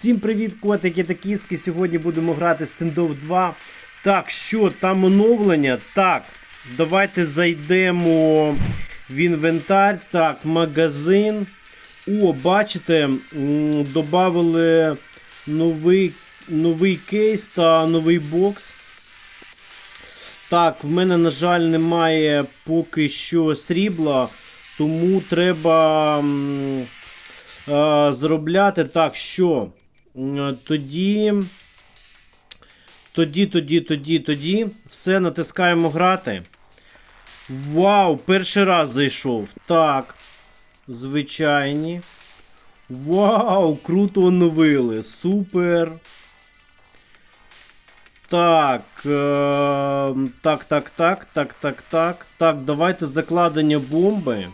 Всім привіт, котики та кіски. Сьогодні будемо грати Standoff 2. Так, що там оновлення? Так, давайте зайдемо в інвентар. Так, магазин. О, бачите, м, добавили новий, новий кейс та новий бокс. Так, в мене, на жаль, немає поки що срібла, тому треба е, заробляти. Так, що? М, Тоді. Тоді, тоді, тоді, тоді. Все, натискаємо грати. Вау, перший раз зайшов. Так. Звичайні. Вау, круто оновили. Супер. Так. Е, так, так, так, так, так, так. Так, давайте закладення бомби.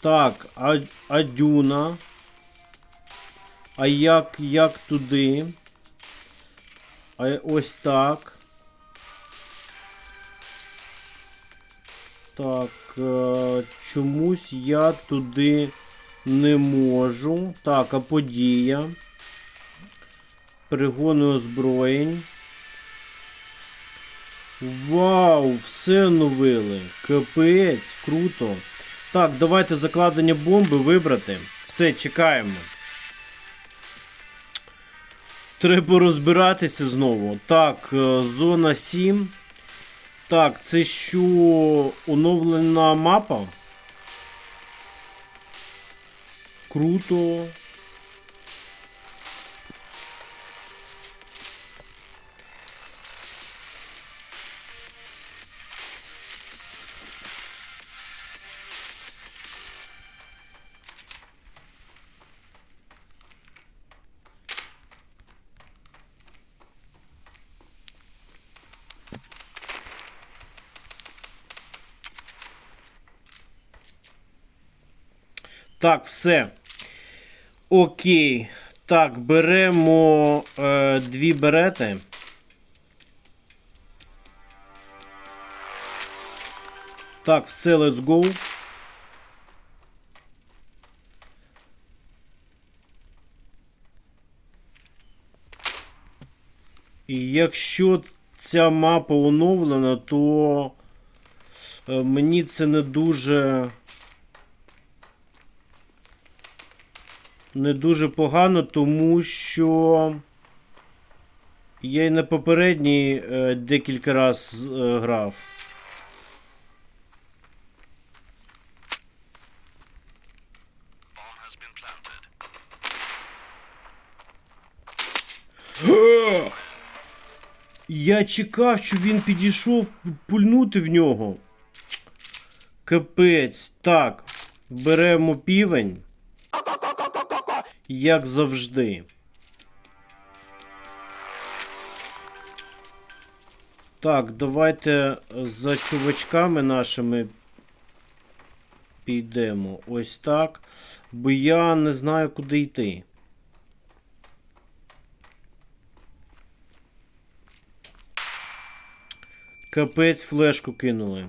Так, а, а. А як, як туди? А ось так. Так, е, чомусь я туди не можу. Так, а подія. Перегони озброєнь. Вау, все оновили. Капець, круто. Так, давайте закладення бомби вибрати. Все, чекаємо. Треба розбиратися знову. Так, е, зона 7. Так, це що оновлена мапа? Круто. Так, все. Окей. Так, беремо е, дві берети. Так, все, let's go. І якщо ця мапа оновлена, то е, мені це не дуже. Не дуже погано, тому що я й на попередній е, декілька раз е, грав. Я чекав, що він підійшов пульнути в нього. Капець. Так, беремо півень як завжди. Так, давайте за чувачками нашими підемо. Ось так. Бо я не знаю, куди йти. Капець флешку кинули.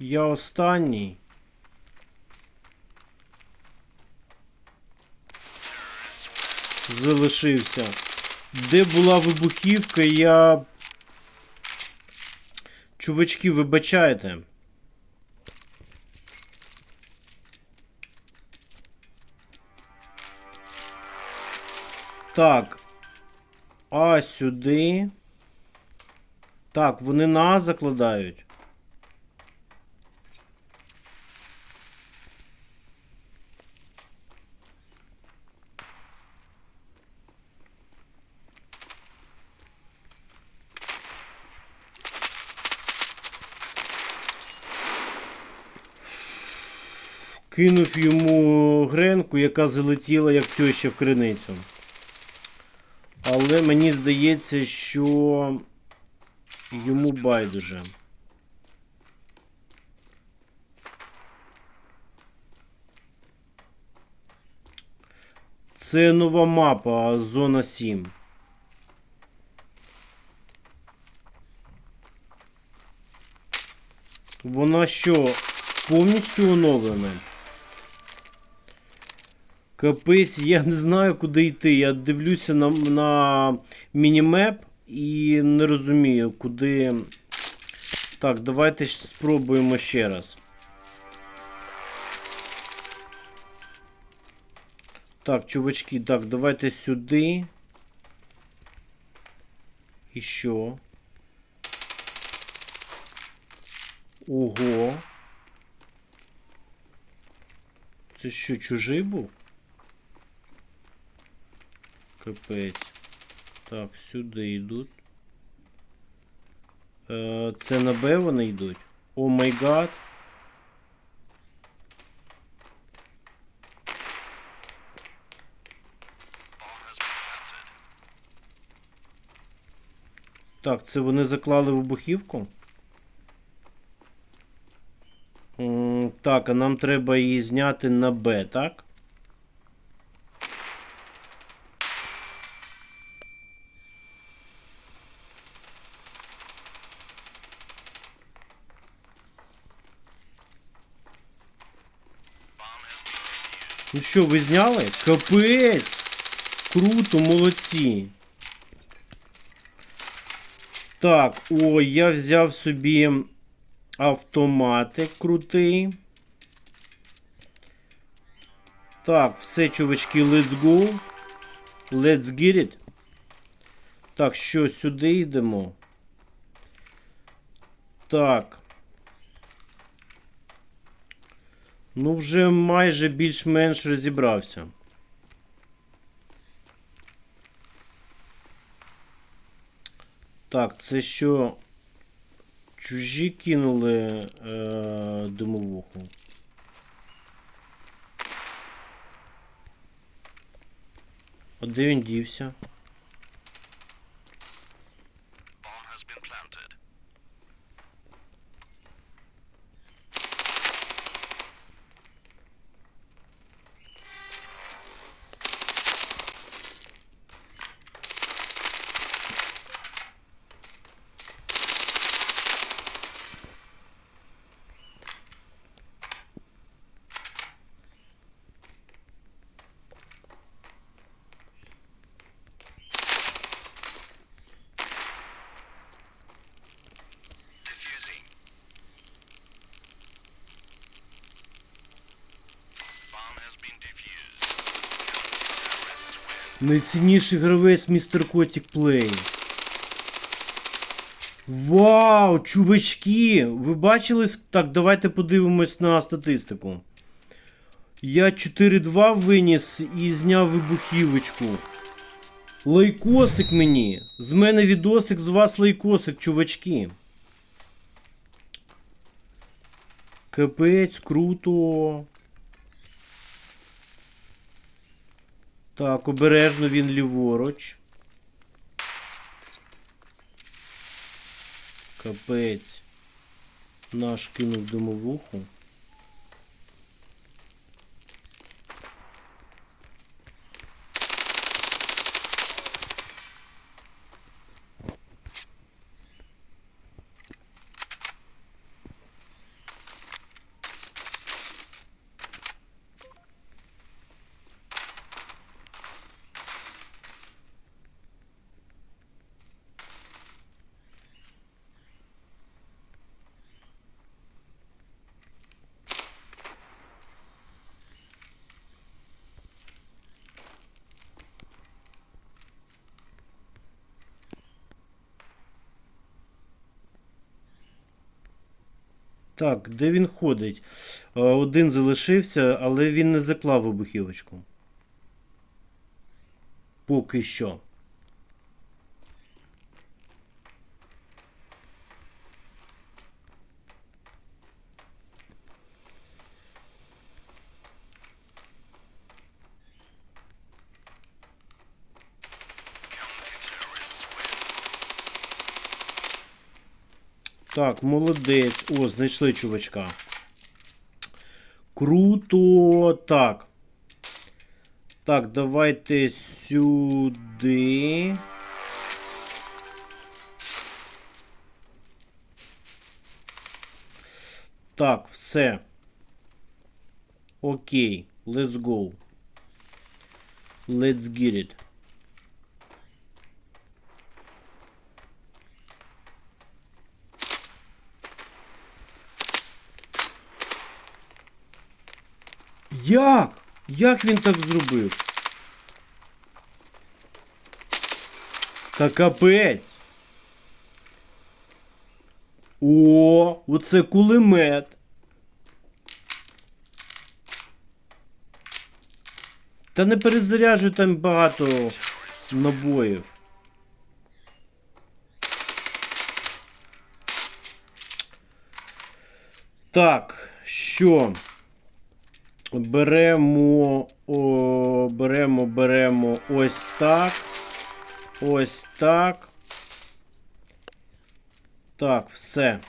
Я останній. Залишився. Де була вибухівка, я. Чувачки, вибачайте. Так. А сюди. Так, вони на А закладають. Кинув йому гренку, яка залетіла як теща в криницю. Але мені здається, що йому байдуже. Це нова мапа Зона 7. Вона що, повністю оновлена? Капець, я не знаю, куди йти. Я дивлюся на, на мінімеп і не розумію, куди. Так, давайте спробуємо ще раз. Так, чувачки, так, давайте сюди. І що? Ого. Це що, чужий був? Капець. Так, сюди йдуть. Е, це на Б вони йдуть. О май гад. Так, це вони заклали вибухівку? Так, а нам треба її зняти на Б, так? Що, ви зняли? Капець! Круто, молодці. Так, ой, я взяв собі автоматик крутий. Так, все, чувачки, let's go. Let's get it. Так, що, сюди йдемо? Так. Ну, вже майже більш-менш розібрався. Так, це що? Чужі кинули е, димовуху. А де він дівся? Найцінніший гравець містер Котік Плей. Вау, чувачки! Ви бачили? Так, давайте подивимось на статистику. Я 4-2 виніс і зняв вибухівочку. Лайкосик мені. З мене відосик, з вас лайкосик, чувачки. Капець, круто. Так, обережно він ліворуч. Капець. Наш кинув димовуху. Так, де він ходить? Е, Один залишився, але він не заклав вибухівочку. Поки що. Так, молодець. О, знайшли чувачка. Круто. Так. Так, давайте сюди. Так, все. Окей, let's go. Let's get it. Як? Як він так зробив? Та капець. О, оце кулемет. Та не перезаряджуй там багато набоїв. Так, що? Беремо, о, беремо, беремо ось так. Ось так. Так, все.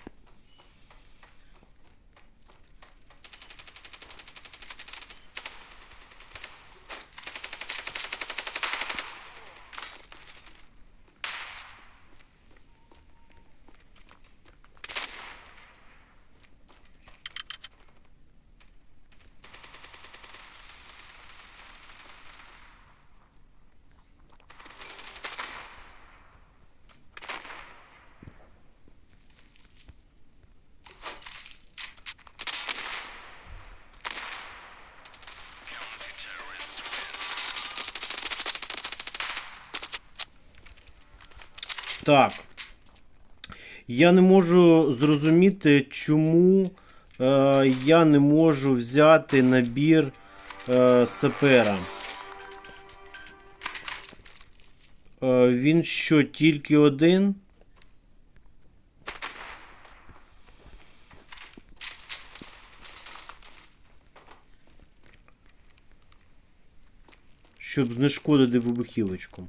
Так. Я не можу зрозуміти, чому е, я не можу взяти набір е, сапера. Е, він що, тільки один? Щоб знешкодити вибухівочку.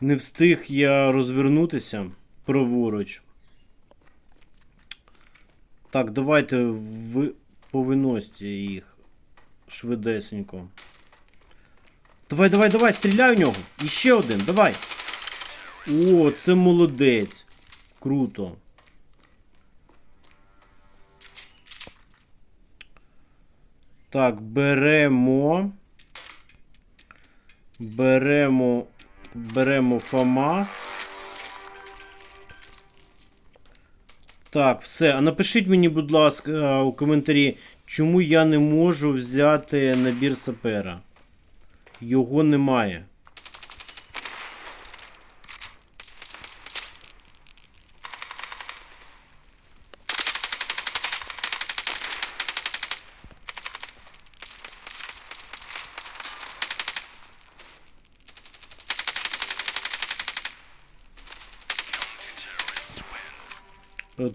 Не встиг я розвернутися праворуч. Так, давайте ви повиносьте їх швидесенько. Давай, давай, давай, стріляй у нього. І ще один, давай. О, це молодець. Круто. Так, беремо. Беремо. Беремо ФАМАС. Так, все. А напишіть мені, будь ласка, у коментарі, чому я не можу взяти набір сапера. Його немає.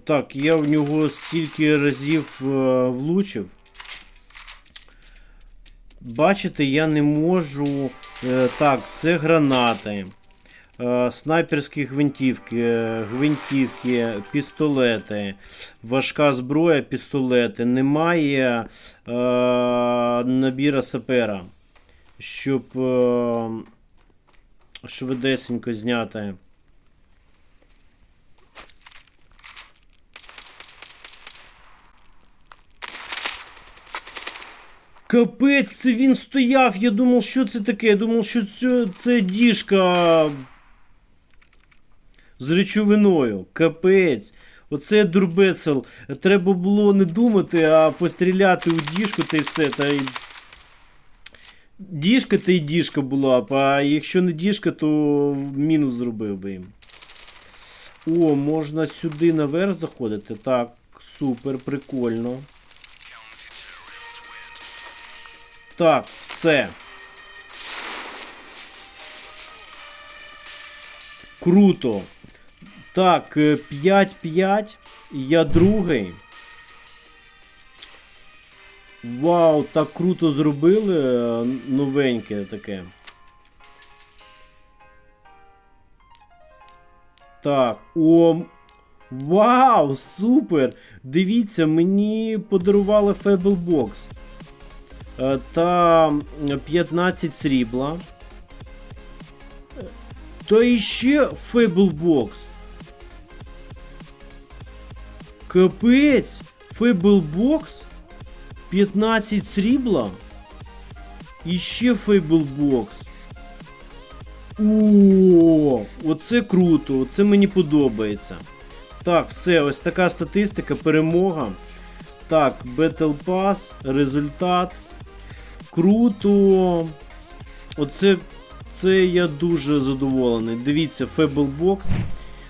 Так, я в нього стільки разів е, влучив. Бачите, я не можу. Е, так, це гранати. Е, снайперські гвинтівки, гвинтівки, пістолети, важка зброя, пістолети. Немає е, набіра сапера, щоб е, швидесенько зняти. Капець, він стояв. Я думав, що це таке. Я думав, що це, це діжка з речовиною. Капець. Оце дурбецел. Треба було не думати, а постріляти у діжку та й все. Та й... Діжка та й діжка була б, а якщо не діжка, то мінус зробив би їм. О, можна сюди наверх заходити. Так, супер, прикольно. Так, все. Круто. Так, е, 5-5. Я другий. Вау, так круто зробили. е, Новеньке таке. Так, о. Вау, супер! Дивіться, мені подарували Fable Box. Е, Та 15 срібла. Та іще Fable Капець! Fable 15 срібла? І ще О, оце круто, оце мені подобається. Так, все, ось така статистика, перемога. Так, Battle Pass, результат. Круто. Оце це я дуже задоволений. Дивіться, Box.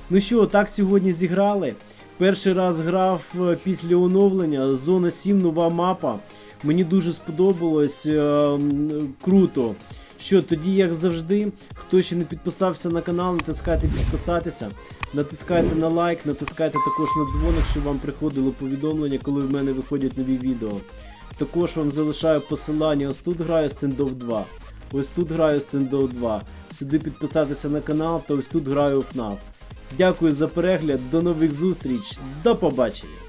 Ну що, так сьогодні зіграли. Перший раз грав е, після оновлення. Зона 7, нова мапа. Мені дуже сподобалось. е, Круто. Що, тоді, як завжди, хто ще не підписався на канал, натискайте підписатися, натискайте на лайк, натискайте також на дзвоник, щоб вам приходило повідомлення, коли в мене виходять нові відео. Також вам залишаю посилання. Ось тут граю стендов 2. Ось тут граю стендов 2. Сюди підписатися на канал та ось тут граю FNAF. Дякую за перегляд, до нових зустріч, до побачення!